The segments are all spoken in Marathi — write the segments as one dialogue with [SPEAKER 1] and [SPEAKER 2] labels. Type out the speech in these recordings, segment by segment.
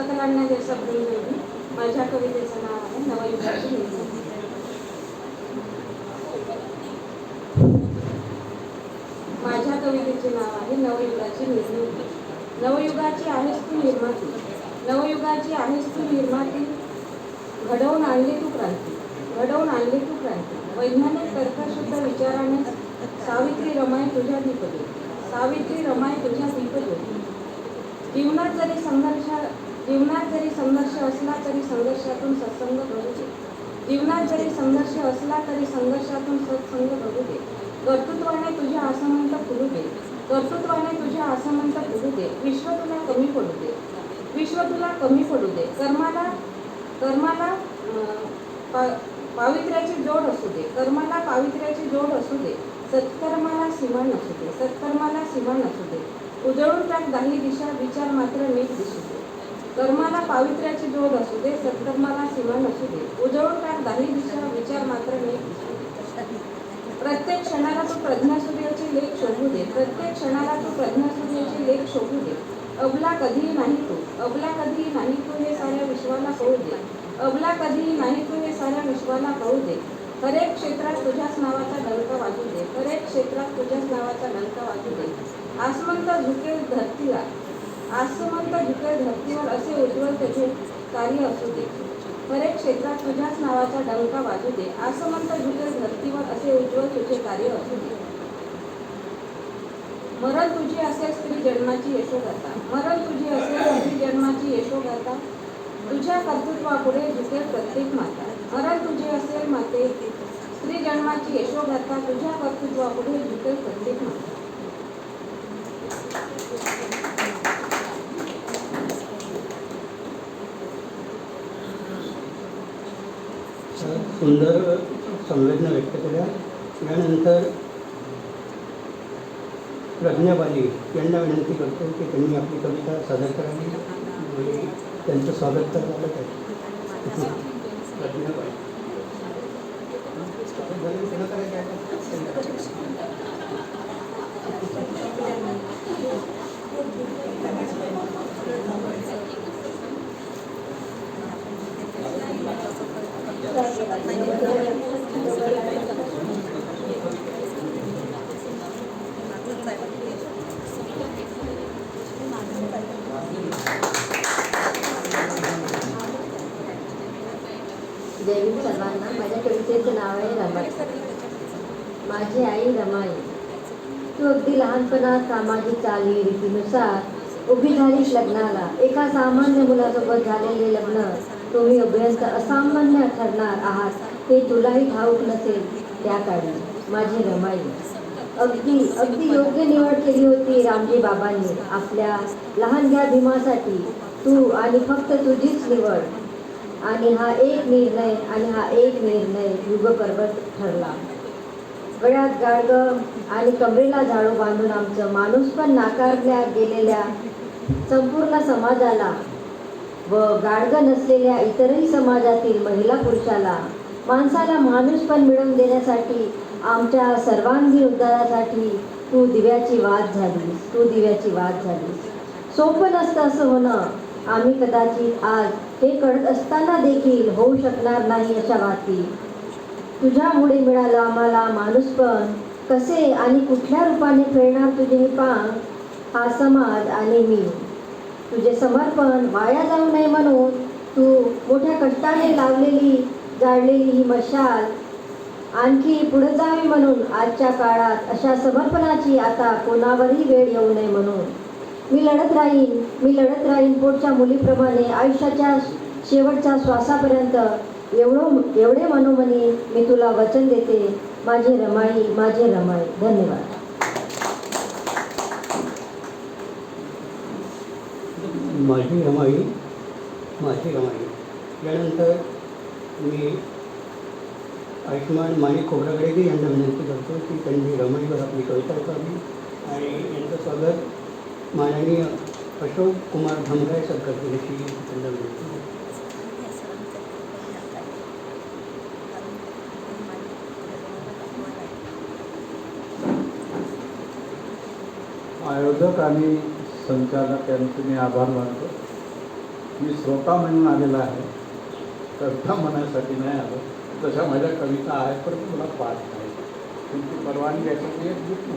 [SPEAKER 1] सकलांना देशभरून जोडून माझ्या कवितेचं नाव आहे नवयुगाची निर्मिती माझ्या कवितेचे नाव आहे नवयुगाची निर्मिती. नवयुगाची आहेस तू निर्माती. नवयुगाची आहेस तू निर्माती. घडवून आणली तू क्रांती. घडवून आणली तू क्रांती. वैज्ञानिक तर्कशुद्ध विचाराने सावित्री रमाय तुझ्या दीपदे सावित्री रमाय तुझ्या दीपदे जीवनात जरी संघर्ष जीवनात जरी संघर्ष असला तरी संघर्षातून सत्संग घडू दे. जीवनात जरी संघर्ष असला तरी संघर्षातून सत्संग घडू दे. कर्तृत्वाने तुझ्या आसमंत फुलू दे. कर्तृत्वाने तुझ्या आसमंत फुलू दे. विश्व तुला कमी पडू दे. विश्व तुला कमी पडू दे. कर्माला कर्माला पा पावित्र्याची जोड असू दे. कर्माला पावित्र्याची जोड असू दे. सत्कर्माला सीमा नसू दे. सत्कर्माला सीमा नसू दे. उजळून टाक दाही दिशा विचार मात्र नीट दिसू दे. कर्माला पावित्र्याची जोड असू दे सत्कर्माला सीमा नसू दे. उजळून टाक दाही दिशा विचार मात्र नीट दिसू दे. प्रत्येक क्षणाला तू प्रज्ञासूर्याची लेख शोधू दे. प्रत्येक क्षणाला तू प्रज्ञासूर्याची लेख शोधू दे. अबला कधीही नाही तू. अबला कधीही नाही तू हे साऱ्या विश्वाला कळू दे. अबला कधीही नाही तू हे साऱ्या विश्वाला कळू दे. हरेक क्षेत्रात तुझ्याच नावाचा डंक वाजू दे. हरेक क्षेत्रात तुझ्याच नावाचा डंक वाजू दे. आसमंत झुकेल धरतीला आसमंत झुकेल धरतीवर असे उज्ज्वल तुझे कार्य असू दे. हरेक क्षेत्रात तुझ्याच नावाचा डंका वाजू दे. आसमंत झुकेल धरतीवर असे उज्ज्वल तुझे कार्य असू दे. मरण तुझी असे स्त्री जन्माची यशोगाथा मरण तुझी असे स्त्री जन्माची यशोगाथा तुझ्या कर्तृत्वापुढे झुकेल प्रत्येक माता. मरण तुझी असेल माते स्त्री जन्माची यशोगाथा तुझ्या कर्तृत्वापुढे झुकेल प्रत्येक
[SPEAKER 2] सुंदर संवेदना व्यक्त केल्या. यानंतर प्रज्ञाबाली यांना विनंती करतो की त्यांनी आपली कविता सादर करावी. आणि त्यांचं स्वागत तर झालं आहे.
[SPEAKER 3] माझ्या कवितेचं नाव आहे रमाई माझी आई रमाई. तू अगदी लहानपणात सामाजिक चाली रीतीनुसार उभी झालीस लग्नाला एका सामान्य मुलासोबत झालेले लग्न तुम्ही अभ्यंत असामान्य ठरणार आहात हे तुलाही ठाऊक नसेल त्या काळी. माझी रमाई. अगदी अगदी योग्य निवड केली होती रामजी बाबांनी आपल्या लहानग्या भीमासाठी. तू आणि फक्त तुझीच निवड. आणि हा एक निर्णय आणि हा एक निर्णय युगपर्वत ठरला. गळ्यात गाडगं आणि कमरेला झाडू बांधून आमचं माणूस पण नाकारल्या गेलेल्या संपूर्ण समाजाला व गाडगं नसलेल्या इतरही समाजातील महिला पुरुषाला माणसाला माणूस पण मिळवून देण्यासाठी आमच्या सर्वांगी उद्धारासाठी तू दिव्याची वाद झालीस तू दिव्याची वाद झालीस. सोपं नसतं असं होणं. आम्ही कदाचित आज हे कळत असताना देखील होऊ शकणार नाही अशा वाती तुझ्यामुळे मिळालं आम्हाला माणूसपण. कसे आणि कुठल्या रूपाने फिरणार तुझे हे पान? हा समाज आणि मी. तुझे समर्पण वाया जाऊ नये म्हणून तू मोठ्या कष्टाने लावलेली जाळलेली ही मशाल. आणखी पुढे जावी म्हणून आजच्या काळात अशा समर्पणाची आता कोणावरही वेळ येऊ नये म्हणून. मी लढत राहीन मी लढत राहीन पोटच्या मुलीप्रमाणे आयुष्याच्या शेवटच्या श्वासापर्यंत. एवढं एवढे मनोमनी मी तुला वचन देते. माझे रमाई माझे रमाई. धन्यवाद.
[SPEAKER 2] माझी रमाई माझी रमाई. यानंतर मी आयुष्मान माणिक खोबरागडेजी यांना विनंती करतो की त्यांनी रमाईवर आपली कविता ऐकावी आणि यांचं स्वागत माननीय अशोक कुमार धमराय सरकार
[SPEAKER 4] आयोजक आणि संचालक यांचे मी आभार मानतो. मी श्रोता म्हणून आलेला आहे. कविता म्हणायसाठी नाही आलो. तशा माझ्या कविता आहेत पण मला पाठ नाही तुमची परवानगी यासाठी एक बुक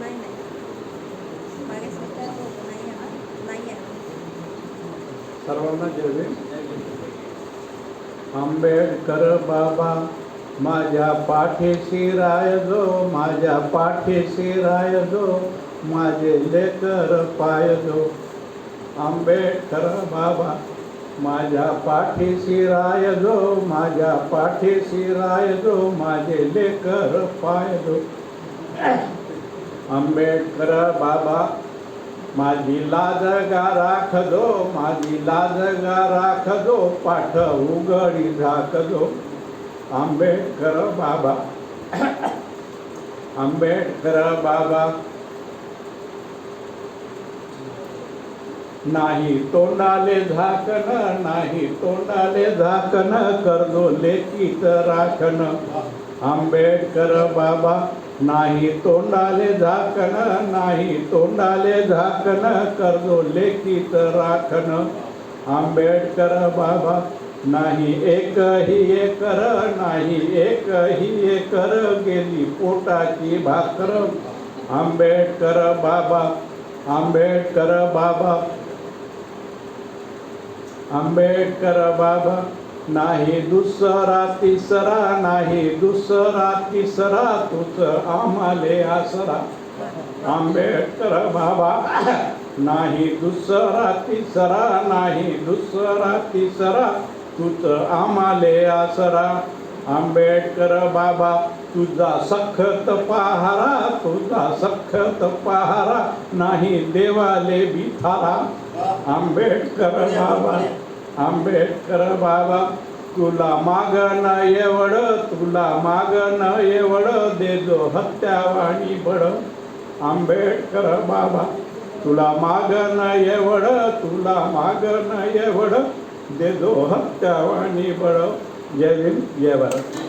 [SPEAKER 5] नाही नाही मागे सुद्धा नाही आहे नाही आहे
[SPEAKER 4] सर्वांना जेवे आंबेडकर बाबा माझ्या पाठीशी राय जो माझ्या पाठीशी राय जो माझे लेकर पाय जो आंबेडकर बाबा माझ्या पाठीशी राय जो माझ्या पाठीशी राय जो माझे लेकर पाय जो आंबेडकर बाबा माझी लाज गा राखजो माझी लाज गा राखजो पाठ उघडी झाकजो आंबेडकर बाबा आंबेडकर बाबा. नाही तोंडाले झाकण नाही तोंडाले झाकण करजो लेखीत राखण. आंबेडकर बाबा नाही तोंडाले झाकण नाही तोंडाले झाकण करजो लेखीत राखण. आंबेडकर बाबा नाही एकही एकर नाही एकही एकर गेली पोटाची भाकर. आंबेडकर बाबा आंबेडकर बाबा आंबेडकर बाबा. नाही दुसरा तिसरा नाही दुसरा तिसरा तुझ आम्हाले आसरा. आंबेडकर बाबा नाही दुसरा तिसरा नाही दुसरा तिसरा तुझ आम्हाले आसरा. आंबेडकर बाबा तुझा सखत पहारा तुझा सखत पहारा नाही देवाले बिथारा. आंबेडकर बाबा आंबेडकर बाबा तुला मागण एवढ तुला मागण एवढ देजो हत्यावाणी बड आंबेडकर बाबा तुला मागण एवढ तुला मागण एवढ देजो हत्यावाणी बड जय भीम जय भारत.